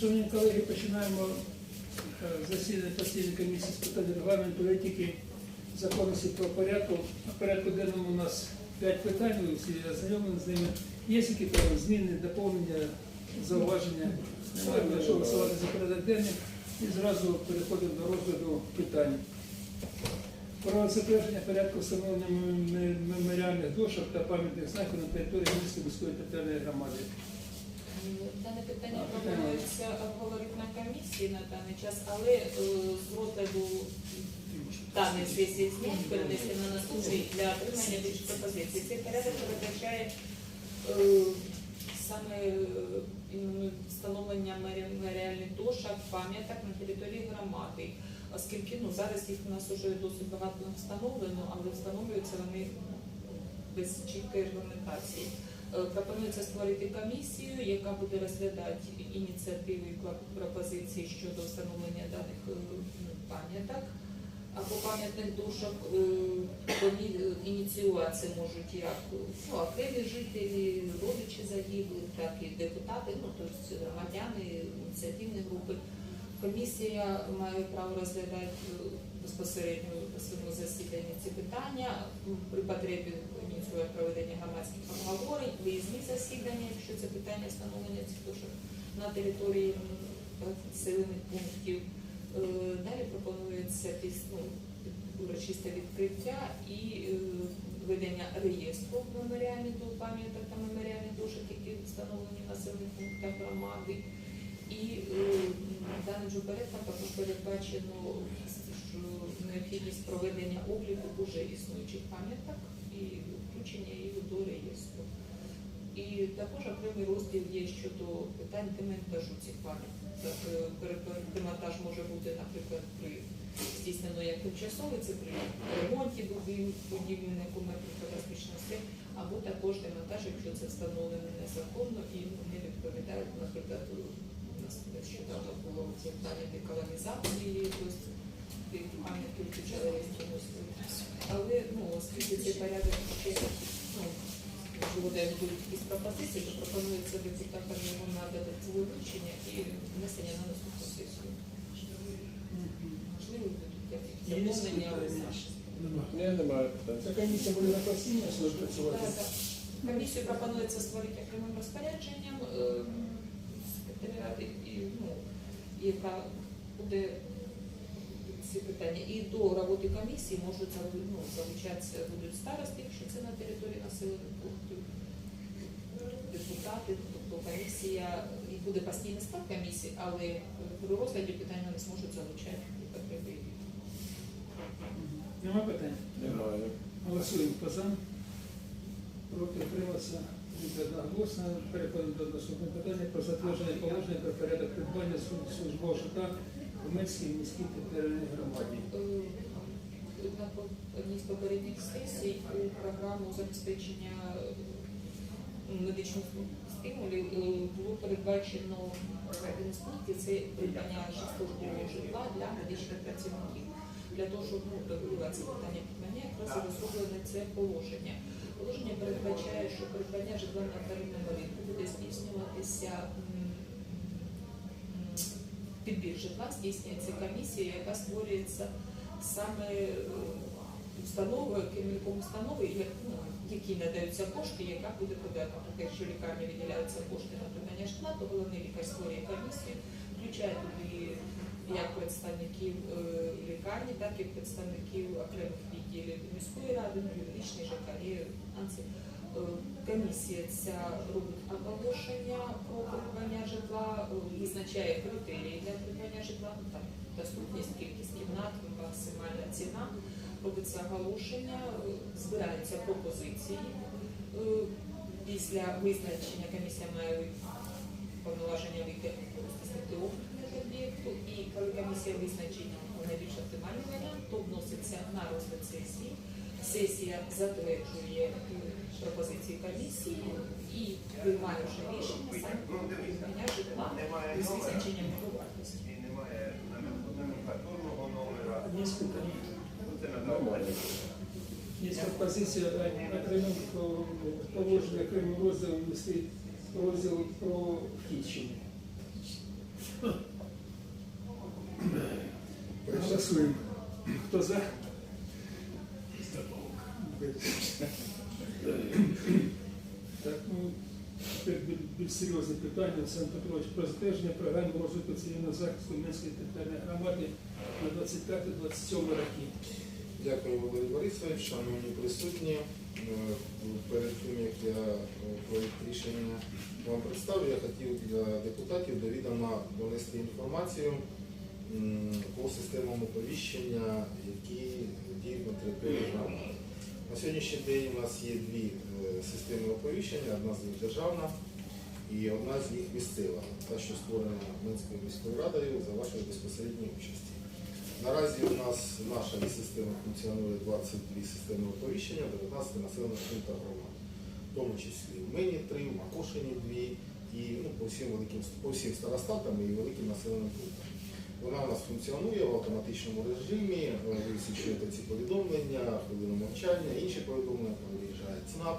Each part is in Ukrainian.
Шановні колеги, починаємо е, засідання постійної комісії з питань регламенту політики, законності про порядку. На порядку денному у нас п'ять питань, ви всі ознайомлені з ними. Є які там зміни, доповнення, зауваження? Прошу голосувати за порядок денний і зразу переходимо до розгляду питань. Про затвердження порядку встановлення мем- мем- меморіальних дошок та пам'ятних знаків на території міської міської територіальної громади. Дане питання пропонується обговорити на комісії на даний час, але е, з розгляду даної сесії знять перенести на наступний для отримання більш пропозицій. Цей порядок передбачає е, саме е, встановлення меморі- меморіальних дошок, пам'яток на території громади. Оскільки ну, зараз їх у нас вже досить багато встановлено, але встановлюються вони без чіткої регламентації. Е, Пропонується створити комісію, яка буде розглядати ініціативи і пропозиції щодо встановлення даних е, ну, пам'яток або пам'ятних дошок. Е, Вони ініціювати можуть як ну, окремі жителі, родичі загиблих, так і депутати, ну тобто громадяни, ініціативні групи. Комісія має право розглядати безпосередньо на своєму засіданні ці питання. При потребі ініціює проведення громадських обговорень, виїзні засідання, якщо це питання встановлення цих дошок на території населених пунктів. Е, Далі пропонується ну, урочисте відкриття і е, ведення реєстру меморіальних пам'яток та меморіальних дошок, які встановлені в населених пунктах громади. І е, даним же також передбачено необхідність проведення обліку уже існуючих пам'яток і включення їх до реєстру. І також окремий розділ є щодо питань демонтажу цих пам'яток. Е, Демонтаж може бути, наприклад, при здійснено як тимчасовий, це при ремонті будів- будівлі, все, або також демонтаж, якщо це встановлено незаконно і не відповідають, наприклад, у нас було це пам'ятник колонізації, тих пам'ятки включали. Але ну, оскільки цей порядок ще ну, можливо, де будуть якісь пропозиції, то пропонується депутатам його надати це вивчення і внесення на наступну сесію. Можливо, будуть? Ні, немає питань. Ця комісія буде на постійно службі працювати. Так, так. Комісію пропонується створити окремим розпорядженням е, секретаріати, і, ну, яка буде ці питання. І до роботи комісії можуть ну, залучатися будуть старости, якщо це на території населених пунктів, депутати, тобто комісія, і буде постійний склад комісії, але при розгляді питань вони зможуть залучати і потреби. Нема питань? Немає. Голосуємо. Хто за? Проти утримався. Від одноголосно. Переходимо до наступного питання про затвердження положення про порядок придбання службового житла в Минській міській територіальній громаді. Е, на одній з попередніх сесій у програму забезпечення е, медичних стимулів е, було передбачено один з пунктів це придбання службового житла для медичних працівників. Для того, щоб ну, добивати це питання придбання, якраз розроблене це положення. Положення передбачає, що придбання житла на вторинному ринку буде здійснюватися підбір житла здійснюється комісія, яка створюється саме е, установою, керівником установи, як- ну, надаються кошти, яка буде. Тобто, якщо лікарні виділяються кошти на придбання житла, то головний лікар створює комісію, включає туди як представників е, лікарні, так і представників окремих відділів міської ради, ну, юридичні жакарі, анці. Е, Комісія ця робить оголошення про придбання житла, е, визначає критерії для придбання житла, ну, там доступність, кількість кімнат, максимальна ціна. Робиться оголошення, е, збираються пропозиції. Після визначення комісія має повноваження вийти об'єкту, і коли комісія визначить найбільш оптимальний варіант, то вноситься на розгляд сесії. Сесія затверджує пропозиції комісії і приймає вже рішення саме про придбання житла з визначенням його вартості. І немає номенклатурного номера. Є питання? Це надав. Нормально. Є пропозиція про- положення окремим розділом ввести розділ про вхідчення. Голосуємо. Хто за? Так, ну, тепер біль- більш серйозне питання. Олександр Петрович про затвердження програми розвитку цивільного захисту Мінської територіальної громади на 25-27 роки. Дякую, Валерій Борисович, шановні присутні. Е, Перед тим, як я е, проект рішення вам представлю, я хотів для депутатів до відома донести інформацію по системам оповіщення, які діють на території громади. На сьогоднішній день у нас є дві е, системи оповіщення, одна з них державна і одна з них місцева, та, що створена Минською міською радою за вашої безпосередньої участі. Наразі у нас наша система функціонує 22 системи оповіщення, 19 населених пунктах громад. В тому числі в Мені 3, в Макошині 2 і ну, по, всім великим, по всім старостатам і великим населеним пунктам. Вона у нас функціонує в автоматичному режимі, е, ви всі ці повідомлення, хвилину мовчання, інші повідомлення, коли виїжджає ЦНАП,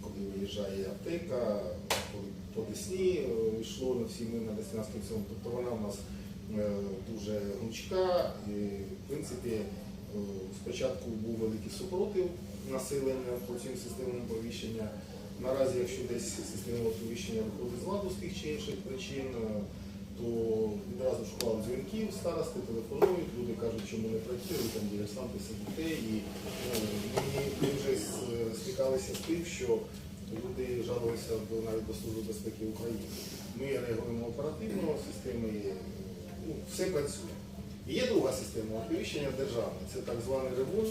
коли виїжджає аптека, коли по Десні е, йшло на всі ми на Деснянський селом. Тобто вона у нас е, дуже гнучка. І, в принципі, спочатку був великий супротив населення по цим системам оповіщення. Наразі, якщо десь система оповіщення виходить з ладу з тих чи інших причин, то відразу шукали дзвінків, старости телефонують, люди кажуть, чому не працює, там диверсанти сидите. І ну, ми, вже стикалися з тим, що люди жалувалися навіть до Служби безпеки України. Ми реагуємо оперативно, системи ну, все працює. І є друга система оповіщення державна. Це так званий РЕВОН,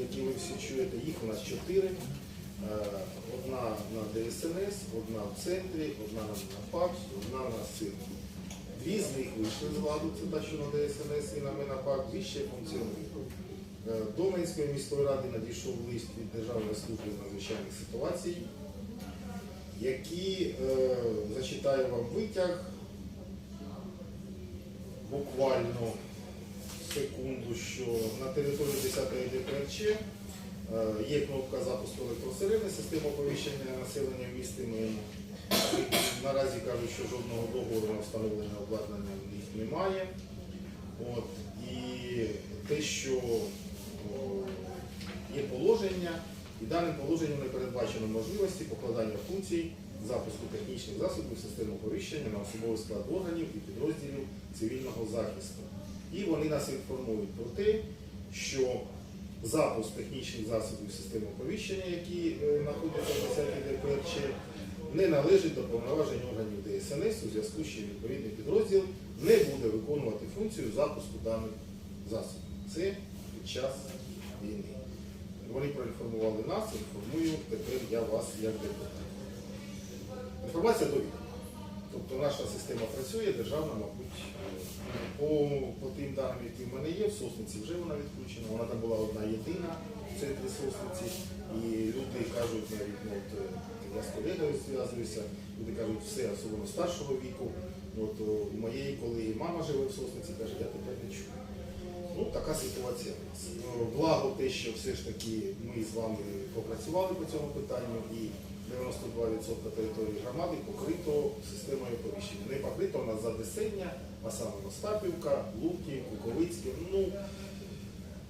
який ви всі чуєте. Їх у нас чотири. Е, Одна на ДСНС, одна в центрі, одна на МНАПАК, одна на СИРКі. Дві них вийшли з ладу, це та, що на ДСНС і на МНАПАК, дві ще функціонують. Е, До Минської міської ради надійшов лист від Державної служби з надзвичайних ситуацій, який е, зачитаю вам витяг буквально секунду, що на території 10-ї ДПРЧ е, є кнопка запуску електросирени, система оповіщення населення в місті Мин. Наразі кажуть, що жодного договору на встановлення обладнання в них немає. От, і те, що о, є положення, і даним положенням не передбачено можливості покладання функцій запуску технічних засобів системи оповіщення на особовий склад органів і підрозділів цивільного захисту. І вони нас інформують про те, що запуск технічних засобів системи оповіщення, які е, знаходяться в 10 ДПРЧ, не належить до повноважень органів ДСНС у зв'язку з чим відповідний підрозділ не буде виконувати функцію запуску даних засобів. Це під час війни. Вони проінформували нас, інформую тепер я вас як депутат. Інформація довідка. Тобто наша система працює, державна, мабуть, по, по тим даним, які в мене є, в Сосниці вже вона відключена. Вона там була одна єдина в центрі Сосниці. І люди кажуть, навіть ну, я з колегою зв'язуюся, люди кажуть, все, особливо старшого віку. От у моєї колеги мама живе в Сосниці, каже, я тепер не чую. Ну, така ситуація в нас. Ну, Благо те, що все ж таки ми з вами попрацювали по цьому питанню і 92% території громади покрито системою оповіщення. Не покрито у нас Задесення, а саме Остапівка, Луки, Куковицьке. Ну,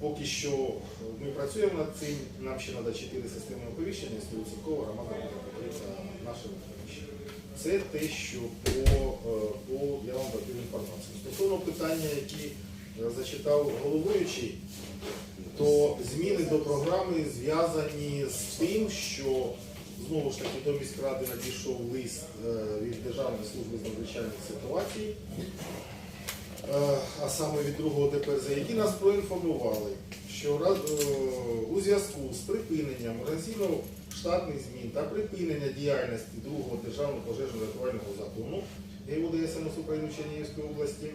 поки що ми працюємо над цим, нам ще треба 4 системи оповіщення, і 100% громада буде покрита нашим оповіщенням. Це те, що по, е, по я вам даю інформацію. Стосовно питання, які е, зачитав головуючий, то зміни до програми зв'язані з тим, що знову ж таки до міськради надійшов лист е, від Державної служби з надзвичайних ситуацій, е, а саме від другого ДПРЗ, які нас проінформували, що е, у зв'язку з припиненням організаційно-штатних змін та припинення діяльності другого державного пожежно-рятувального закону ГУДСНС України в Чернігівській області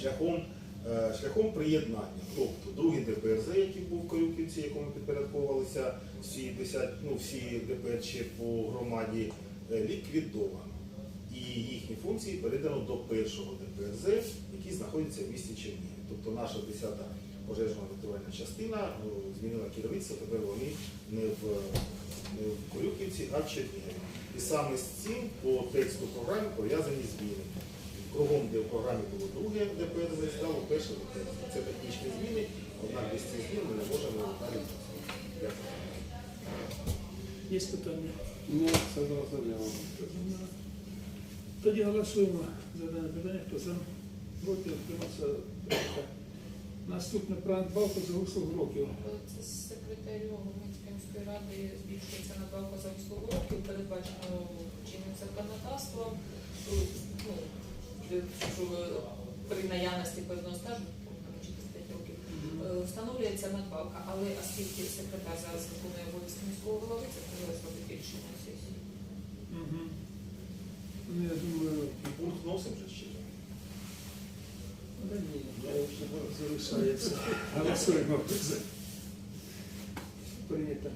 шляхом е, шляхом приєднання. Тобто другий ДПРЗ, який був в Корюківці, якому підпорядковувалися всі 10, ну, всі ДПРЧ по громаді, е, ліквідовано. І їхні функції передано до першого ДПРЗ, який знаходиться в місті Чернігів. Тобто наша 10-та пожежна рятувальна частина е, змінила керівництво, тепер вони не в, не в Корюківці, а в Чернігові. І саме з цим по тексту програми пов'язані зміни. кругом, де в програмі було друге ДПСЗ, стало перше ДПСЗ. Це технічні зміни, однак без цих змін ми не можемо далі. Дякую. Є питання? Ні, все зрозуміло. Тоді голосуємо за дане питання, хто за проти прийнято. Наступне про надбавку за услуг років. Це секретарю Громадської міської ради збільшується надбавка за услугу років, передбачено чинним законодавством. Ну, при наявності певного стажу, років, е, встановлюється надбавка, але оскільки секретар зараз виконує обов'язки міського голови, це хотілося робити рішення сесії. Мгм. Ну, я думаю, Пункт носимо вже ще. да ні, залишається. Голосуємо за. Прийнято.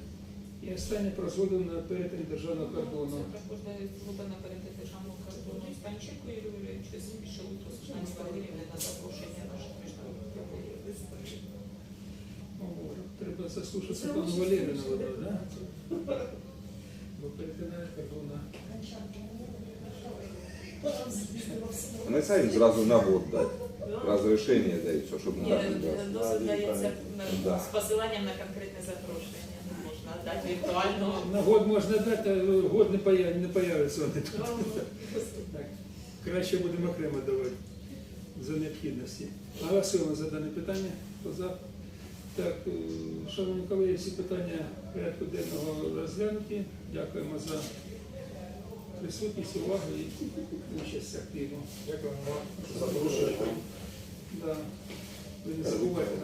І останнє про згоду на перетин державного кордону. Це також згода на перетин державного кордону Станченко Юрію Юрійовичу, з Збільшилу Світлані Валеріївни на запрошення наших міжнародних партнерів. Треба заслушатися пану Валерію воду, да? Бо перетинає кордона. Вони самі зразу на год дать. Розрішення дається, щоб Ні, не досить дається Да. на- з посиланням на конкретне запрошення. Не можна дати віртуально. На год можна дати, а год не появ- не появиться вони тут. Так. Краще будемо окремо давати за необхідності. Голосуємо за дане питання. Хто за? Так, е, шановні колеги, всі питання порядку денного розглянуті. Дякуємо за присутність, уваги і участь активно. Дякую вам. Запрошую. Да. Ви не забувайте.